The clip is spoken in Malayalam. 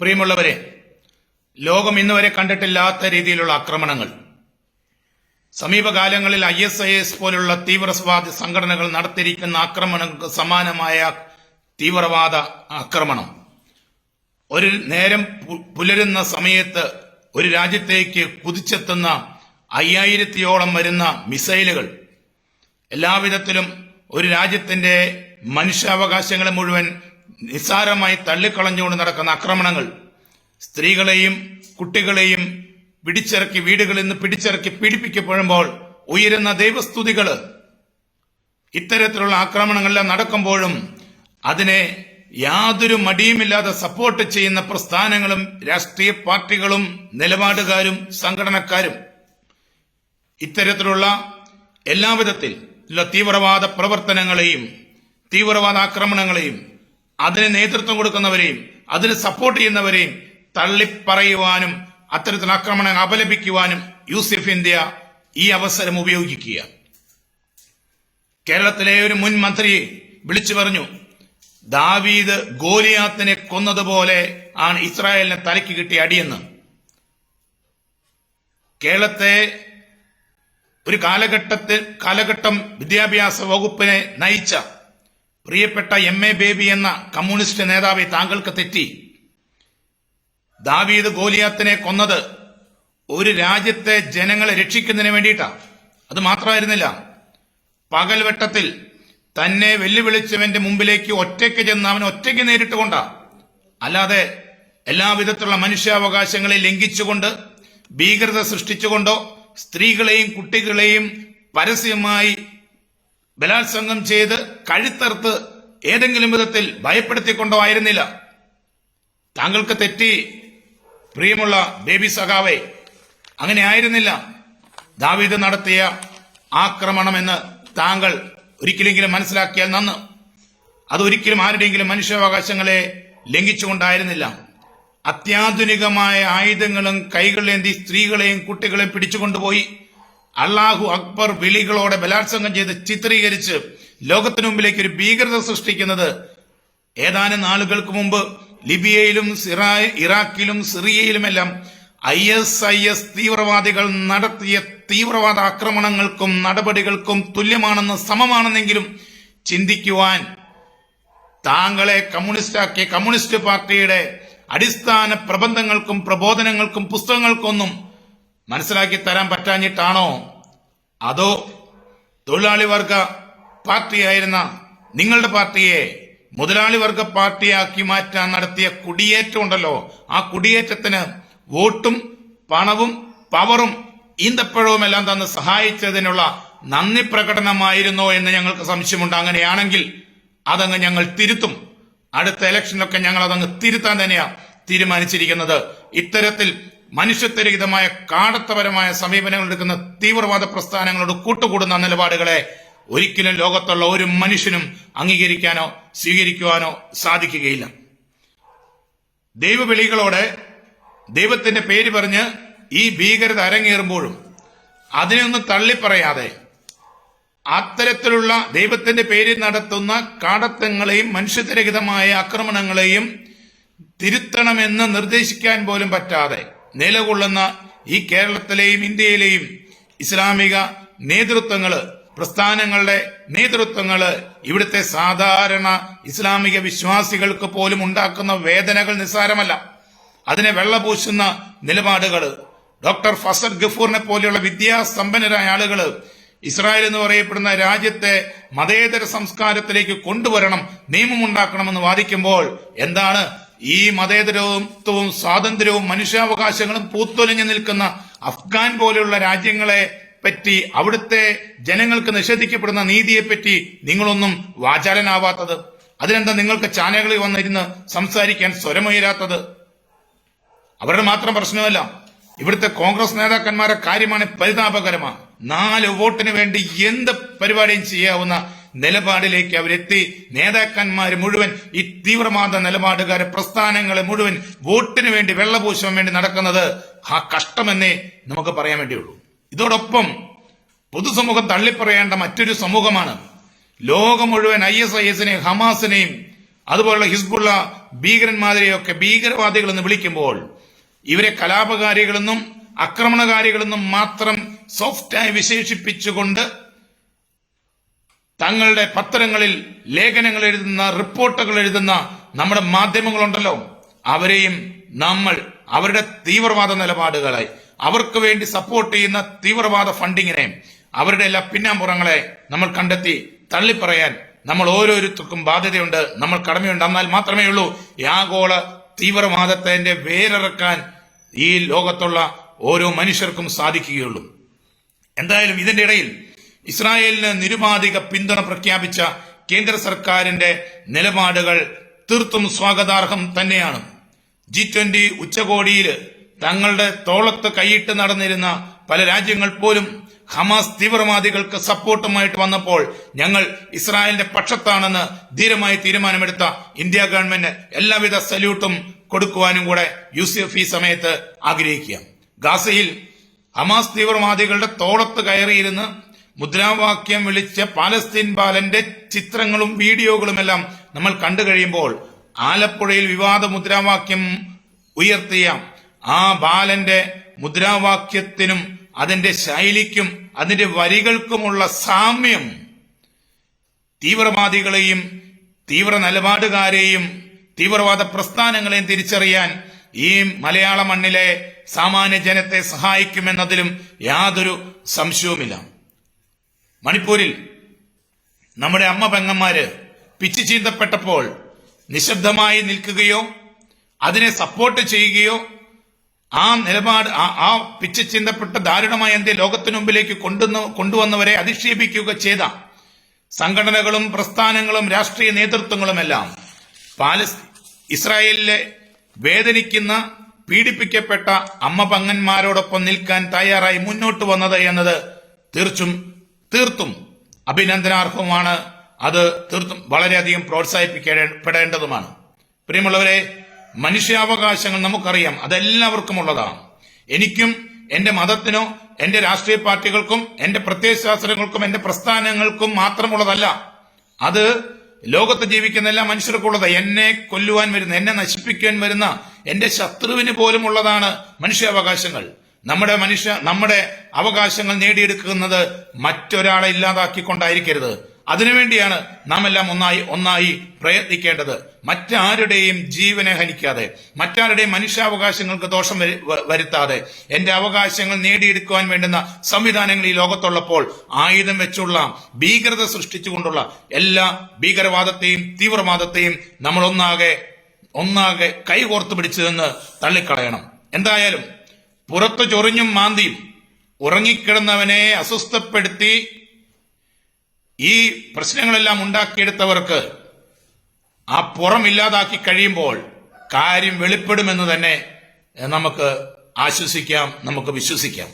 പ്രിയമുള്ളവരെ ലോകം ഇന്നുവരെ കണ്ടിട്ടില്ലാത്ത രീതിയിലുള്ള ആക്രമണങ്ങൾ. സമീപകാലങ്ങളിൽ ഐ എസ് ഐ എസ് പോലുള്ള തീവ്രവാദ സംഘടനകൾ നടത്തിയിരിക്കുന്ന ആക്രമണങ്ങൾക്ക് സമാനമായ തീവ്രവാദ ആക്രമണം. ഒരു നേരം പുലരുന്ന സമയത്ത് ഒരു രാജ്യത്തേക്ക് കുതിച്ചെത്തുന്ന അയ്യായിരത്തിയോളം വരുന്ന മിസൈലുകൾ എല്ലാവിധത്തിലും ഒരു രാജ്യത്തിന്റെ മനുഷ്യാവകാശങ്ങളെ മുഴുവൻ നിസ്സാരമായി തള്ളിക്കളഞ്ഞുകൊണ്ട് നടക്കുന്ന ആക്രമണങ്ങൾ സ്ത്രീകളെയും കുട്ടികളെയും പിടിച്ചിറക്കി വീടുകളിൽ നിന്ന് പിടിച്ചിറക്കി പീഡിപ്പിക്കപ്പെടുമ്പോൾ ഉയരുന്ന ദൈവസ്തുതികൾ ഇത്തരത്തിലുള്ള ആക്രമണങ്ങളെല്ലാം നടക്കുമ്പോഴും അതിനെ യാതൊരു മടിയുമില്ലാതെ സപ്പോർട്ട് ചെയ്യുന്ന പ്രസ്ഥാനങ്ങളും രാഷ്ട്രീയ പാർട്ടികളും നിലപാടുകാരും സംഘടനക്കാരും ഇത്തരത്തിലുള്ള എല്ലാവിധത്തിൽ തീവ്രവാദ പ്രവർത്തനങ്ങളെയും തീവ്രവാദ ആക്രമണങ്ങളെയും അതിന് നേതൃത്വം കൊടുക്കുന്നവരെയും അതിന് സപ്പോർട്ട് ചെയ്യുന്നവരെയും തള്ളിപ്പറയുവാനും അത്തരത്തിൽ ആക്രമണങ്ങൾ അപലപിക്കുവാനും യൂസഫ് ഇന്ത്യ ഈ അവസരം ഉപയോഗിക്കുക. കേരളത്തിലെ ഒരു മുൻ മന്ത്രിയെ വിളിച്ചു പറഞ്ഞു ദാവീദ് ഗോലിയാത്തിനെ കൊന്നതുപോലെ ആണ് ഇസ്രായേലിനെ തലയ്ക്ക് കിട്ടിയ അടിയെന്ന്. കേരളത്തെ ഒരു കാലഘട്ടത്തിൽ കാലഘട്ടം വിദ്യാഭ്യാസ വകുപ്പിനെ നയിച്ച പ്രിയപ്പെട്ട എം എ ബേബി എന്ന കമ്മ്യൂണിസ്റ്റ് നേതാവെ താങ്കൾക്ക് തെറ്റി. ദാവീദ് ഗോലിയാത്തിനെ കൊന്നത് ഒരു രാജ്യത്തെ ജനങ്ങളെ രക്ഷിക്കുന്നതിന് വേണ്ടിയിട്ടാണ് അത് മാത്രമായിരുന്നില്ല. പകൽവെട്ടത്തിൽ തന്നെ വെല്ലുവിളിച്ചവന്റെ മുമ്പിലേക്ക് ഒറ്റയ്ക്ക് ചെന്ന് അവൻ ഒറ്റയ്ക്ക് നേരിട്ടുകൊണ്ടാ. അല്ലാതെ എല്ലാവിധത്തിലുള്ള മനുഷ്യാവകാശങ്ങളെ ലംഘിച്ചുകൊണ്ട് ഭീകരത സൃഷ്ടിച്ചുകൊണ്ടോ സ്ത്രീകളെയും കുട്ടികളെയും പരസ്യമായി ബലാത്സംഗം ചെയ്ത് കഴുത്തറുത്ത് ഏതെങ്കിലും വിധത്തിൽ ഭയപ്പെടുത്തിക്കൊണ്ടോ ആയിരുന്നില്ല. താങ്കൾക്ക് തെറ്റി പ്രിയമുള്ള ബേബി സഖാവെ അങ്ങനെ ആയിരുന്നില്ല. ദാവീദ് നടത്തിയ ആക്രമണമെന്ന് താങ്കൾ ഒരിക്കലെങ്കിലും മനസ്സിലാക്കിയാൽ നന്ന്. അതൊരിക്കലും ആരുടെയെങ്കിലും മനുഷ്യാവകാശങ്ങളെ ലംഘിച്ചുകൊണ്ടായിരുന്നില്ല. അത്യാധുനികമായ ആയുധങ്ങളും കൈകളിലേന്തി സ്ത്രീകളെയും കുട്ടികളെയും പിടിച്ചുകൊണ്ടുപോയി. അള്ളാഹു അക്ബർ വിളികളോടെ ബലാത്സംഗം ചെയ്ത് ചിത്രീകരിച്ച് ലോകത്തിനു മുമ്പിലേക്ക് ഒരു ഭീകരത സൃഷ്ടിക്കുന്നത് ഏതാനും നാളുകൾക്ക് മുമ്പ് ലിബിയയിലും ഇറാഖിലും സിറിയയിലുമെല്ലാം ഐ എസ് ഐ എസ് തീവ്രവാദികൾ നടത്തിയ തീവ്രവാദ ആക്രമണങ്ങൾക്കും നടപടികൾക്കും തുല്യമാണെന്ന് സമമാണെന്നെങ്കിലും ചിന്തിക്കുവാൻ താങ്കളെ കമ്മ്യൂണിസ്റ്റാക്കിയ കമ്മ്യൂണിസ്റ്റ് പാർട്ടിയുടെ അടിസ്ഥാന പ്രബന്ധങ്ങൾക്കും പ്രബോധനങ്ങൾക്കും പുസ്തകങ്ങൾക്കൊന്നും മനസ്സിലാക്കി തരാൻ പറ്റാഞ്ഞിട്ടാണോ? അതോ തൊഴിലാളി വർഗ പാർട്ടിയായിരുന്ന നിങ്ങളുടെ പാർട്ടിയെ മുതലാളി വർഗ പാർട്ടിയാക്കി മാറ്റാൻ നടത്തിയ കുടിയേറ്റം ഉണ്ടല്ലോ. ആ കുടിയേറ്റത്തിന് വോട്ടും പണവും പവറും ഈന്തപ്പഴവും എല്ലാം തന്ന് സഹായിച്ചതിനുള്ള നന്ദി പ്രകടനമായിരുന്നോ എന്ന് ഞങ്ങൾക്ക് സംശയമുണ്ട്. അങ്ങനെയാണെങ്കിൽ അതങ്ങ് ഞങ്ങൾ തിരുത്തും. അടുത്ത ഇലക്ഷനിലൊക്കെ ഞങ്ങൾ അതങ്ങ് തിരുത്താൻ തന്നെയാണ് തീരുമാനിച്ചിരിക്കുന്നത്. ഇത്തരത്തിൽ മനുഷ്യത്വരഹിതമായ കാടത്തപരമായ സമീപനങ്ങൾ എടുക്കുന്ന തീവ്രവാദ പ്രസ്ഥാനങ്ങളോട് കൂട്ടുകൂടുന്ന നിലപാടുകളെ ഒരിക്കലും ലോകത്തുള്ള ഒരു മനുഷ്യനും അംഗീകരിക്കാനോ സ്വീകരിക്കുവാനോ സാധിക്കുകയില്ല. ദൈവവിളികളോടെ ദൈവത്തിന്റെ പേര് പറഞ്ഞ് ഈ ഭീകരത അരങ്ങേറുമ്പോഴും അതിനൊന്നും തള്ളിപ്പറയാതെ അത്തരത്തിലുള്ള ദൈവത്തിന്റെ പേരിൽ നടത്തുന്ന കാടത്തങ്ങളെയും മനുഷ്യരഹിതമായ ആക്രമണങ്ങളെയും തിരുത്തണമെന്ന് നിർദ്ദേശിക്കാൻ പോലും പറ്റാതെ നിലകൊള്ളുന്ന ഈ കേരളത്തിലെയും ഇന്ത്യയിലെയും ഇസ്ലാമിക നേതൃത്വങ്ങൾ പ്രസ്ഥാനങ്ങളുടെ നേതൃത്വങ്ങൾ ഇവിടുത്തെ സാധാരണ ഇസ്ലാമിക വിശ്വാസികൾക്ക് പോലും ഉണ്ടാക്കുന്ന വേദനകൾ നിസ്സാരമല്ല. അതിനെ വെള്ളപൂശുന്ന നിലപാടുകൾ ഡോക്ടർ ഫസർ ഗഫൂറിനെ പോലെയുള്ള വിദ്യാസമ്പന്നരായ ആളുകൾ ഇസ്രായേൽ എന്ന് പറയപ്പെടുന്ന രാജ്യത്തെ മതേതര സംസ്കാരത്തിലേക്ക് കൊണ്ടുവരണം നിയമമുണ്ടാക്കണമെന്ന് വാദിക്കുമ്പോൾ എന്താണ് ഈ മതേതരത്വവും സ്വാതന്ത്ര്യവും മനുഷ്യാവകാശങ്ങളും പൂത്തൊലിഞ്ഞു നിൽക്കുന്ന അഫ്ഗാൻ പോലെയുള്ള രാജ്യങ്ങളെ പറ്റി അവിടുത്തെ ജനങ്ങൾക്ക് നിഷേധിക്കപ്പെടുന്ന നീതിയെപ്പറ്റി നിങ്ങളൊന്നും വാചാലനാവാത്തത്. അതിനെന്താ നിങ്ങൾക്ക് ചാനലുകളിൽ വന്നിരുന്ന് സംസാരിക്കാൻ സ്വരമുയരാത്തത്? അവരുടെ മാത്രം പ്രശ്നമല്ല ഇവിടുത്തെ കോൺഗ്രസ് നേതാക്കന്മാരെ കാര്യമാണ് പരിതാപകരമാണ്. നാല് വോട്ടിന് വേണ്ടി എന്ത് പരിപാടിയും ചെയ്യാവുന്ന നിലപാടിലേക്ക് അവരെത്തി. നേതാക്കന്മാർ മുഴുവൻ ഈ തീവ്രവാദ നിലപാടുകാരെ പ്രസ്ഥാനങ്ങളെ മുഴുവൻ വോട്ടിന് വേണ്ടി വെള്ളപൂശാൻ വേണ്ടി നടക്കുന്നത് ആ കഷ്ടമെന്നേ നമുക്ക് പറയാൻ വേണ്ടിയുള്ളൂ. ഇതോടൊപ്പം പൊതുസമൂഹം തള്ളിപ്പറയേണ്ട മറ്റൊരു സമൂഹമാണ്. ലോകം മുഴുവൻ ഐ എസ് ഐ എസിനെയും ഹമാസിനെയും അതുപോലുള്ള ഹിസ്ബുള്ള ഭീകരന്മാരെയൊക്കെ ഭീകരവാദികൾ എന്ന് വിളിക്കുമ്പോൾ ഇവരെ കലാപകാരികളെന്നും ആക്രമണകാരികളെന്നും മാത്രം സോഫ്റ്റായി വിശേഷിപ്പിച്ചുകൊണ്ട് തങ്ങളുടെ പത്രങ്ങളിൽ ലേഖനങ്ങൾ എഴുതുന്ന റിപ്പോർട്ടുകൾ എഴുതുന്ന നമ്മുടെ മാധ്യമങ്ങളുണ്ടല്ലോ. അവരെയും നമ്മൾ അവരുടെ തീവ്രവാദ നിലപാടുകളെ അവർക്ക് വേണ്ടി സപ്പോർട്ട് ചെയ്യുന്ന തീവ്രവാദ ഫണ്ടിങ്ങിനെ അവരുടെ എല്ലാ പിന്നാമ്പുറങ്ങളെ നമ്മൾ കണ്ടെത്തി തള്ളിപ്പറയാൻ നമ്മൾ ഓരോരുത്തർക്കും ബാധ്യതയുണ്ട് നമ്മൾ കടമയുണ്ട്. എന്നാൽ മാത്രമേ ഉള്ളൂ ആഗോള തീവ്രവാദത്തിന്റെ വേരിറക്കാൻ ഈ ലോകത്തുള്ള ഓരോ മനുഷ്യർക്കും സാധിക്കുകയുള്ളൂ. എന്തായാലും ഇതിന്റെ ഇടയിൽ ഇസ്രായേലിന് നിരുപാധിക പിന്തുണ പ്രഖ്യാപിച്ച കേന്ദ്ര സർക്കാരിന്റെ നിലപാടുകൾ തീർത്തും സ്വാഗതാർഹം തന്നെയാണ്. ജി ട്വന്റി ഉച്ചകോടിയിൽ തങ്ങളുടെ തോളത്ത് കൈയിട്ട് നടന്നിരുന്ന പല രാജ്യങ്ങൾ പോലും ഹമാസ് തീവ്രവാദികൾക്ക് സപ്പോർട്ടുമായിട്ട് വന്നപ്പോൾ ഞങ്ങൾ ഇസ്രായേലിന്റെ പക്ഷത്താണെന്ന് ധീരമായി തീരുമാനമെടുത്ത ഇന്ത്യ ഗവൺമെന്റ് എല്ലാവിധ സല്യൂട്ടും കൊടുക്കുവാനും കൂടെ യൂസഫ് ഈ സമയത്ത് ആഗ്രഹിക്കുക ഗാസയിൽ ഹമാസ് തീവ്രവാദികളുടെ തോളത്ത് കയറിയിരുന്ന് മുദ്രാവാക്യം വിളിച്ച പാലസ്തീൻ ബാലന്റെ ചിത്രങ്ങളും വീഡിയോകളുമെല്ലാം നമ്മൾ കണ്ടു കഴിയുമ്പോൾ ആലപ്പുഴയിൽ വിവാദ മുദ്രാവാക്യം ഉയർത്തിയ ആ ബാലന്റെ മുദ്രാവാക്യത്തിനും അതിന്റെ ശൈലിക്കും അതിന്റെ വരികൾക്കുമുള്ള സാമ്യം തീവ്രവാദികളെയും തീവ്ര നിലപാടുകാരെയും തീവ്രവാദ പ്രസ്ഥാനങ്ങളെയും തിരിച്ചറിയാൻ ഈ മലയാള മണ്ണിലെ സാമാന്യ ജനത്തെ സഹായിക്കുമെന്നതിലും യാതൊരു സംശയവുമില്ല. മണിപ്പൂരിൽ നമ്മുടെ അമ്മ പെങ്ങന്മാര് പിച്ചു ചീന്തപ്പെട്ടപ്പോൾ നിശബ്ദമായി നിൽക്കുകയോ അതിനെ സപ്പോർട്ട് ചെയ്യുകയോ ആ നിലപാട് ആ- പിച്ചു ചീന്തപ്പെട്ട ദാരുണമായ എന്റെ ലോകത്തിനു മുമ്പിലേക്ക് കൊണ്ടുവന്ന് കൊണ്ടുവന്നവരെ അധിക്ഷേപിക്കുക ചെയ്ത സംഘടനകളും പ്രസ്ഥാനങ്ങളും രാഷ്ട്രീയ നേതൃത്വങ്ങളുമെല്ലാം പാലസ് ഇസ്രായേലിലെ വേദനിക്കുന്ന പീഡിപ്പിക്കപ്പെട്ട അമ്മ പങ്ങന്മാരോടൊപ്പം നിൽക്കാൻ തയ്യാറായി മുന്നോട്ട് വന്നത് എന്നത് തീർച്ചും തീർത്തും അഭിനന്ദനാർഹവുമാണ്. അത് തീർത്തും വളരെയധികം പ്രോത്സാഹിപ്പിക്കപ്പെടേണ്ടതുമാണ് പ്രിയമുള്ളവരെ മനുഷ്യാവകാശങ്ങൾ നമുക്കറിയാം. അതെല്ലാവർക്കും ഉള്ളതാണ്. എനിക്കും എന്റെ മതത്തിനോ എന്റെ രാഷ്ട്രീയ പാർട്ടികൾക്കും എന്റെ പ്രത്യയശാസ്ത്രങ്ങൾക്കും എന്റെ പ്രസ്ഥാനങ്ങൾക്കും മാത്രമുള്ളതല്ല. അത് ലോകത്ത് ജീവിക്കുന്ന എല്ലാ മനുഷ്യർക്കുള്ളത്. എന്നെ കൊല്ലുവാൻ വരുന്ന എന്നെ നശിപ്പിക്കാൻ വരുന്ന എന്റെ ശത്രുവിന് പോലും ഉള്ളതാണ് മനുഷ്യാവകാശങ്ങൾ. നമ്മുടെ മനുഷ്യ നമ്മുടെ അവകാശങ്ങൾ നേടിയെടുക്കുന്നത് മറ്റൊരാളെ ഇല്ലാതാക്കിക്കൊണ്ടായിരിക്കരുത്. അതിനുവേണ്ടിയാണ് നാം എല്ലാം ഒന്നായി ഒന്നായി പ്രയത്നിക്കേണ്ടത്. മറ്റാരുടെയും ജീവനെ ഹനിക്കാതെ മറ്റാരുടെയും മനുഷ്യാവകാശങ്ങൾക്ക് ദോഷം വരുത്താതെ എന്റെ അവകാശങ്ങൾ നേടിയെടുക്കുവാൻ വേണ്ടുന്ന സംവിധാനങ്ങൾ ഈ ലോകത്തുള്ളപ്പോൾ ആയുധം വെച്ചുള്ള ഭീകരത സൃഷ്ടിച്ചുകൊണ്ടുള്ള എല്ലാ ഭീകരവാദത്തെയും തീവ്രവാദത്തെയും നമ്മൾ ഒന്നാകെ ഒന്നാകെ കൈകോർത്ത് പിടിച്ചു നിന്ന് തള്ളിക്കളയണം. എന്തായാലും പുറത്തു ചൊറിഞ്ഞും മാന്തിയും ഉറങ്ങിക്കിടന്നവനെ അസ്വസ്ഥപ്പെടുത്തി ഈ പ്രശ്നങ്ങളെല്ലാം ഉണ്ടാക്കിയെടുത്തവർക്ക് ആ പുറം ഇല്ലാതാക്കി കഴിയുമ്പോൾ കാര്യം വെളിപ്പെടുമെന്ന് തന്നെ നമുക്ക് ആശ്വസിക്കാം നമുക്ക് വിശ്വസിക്കാം.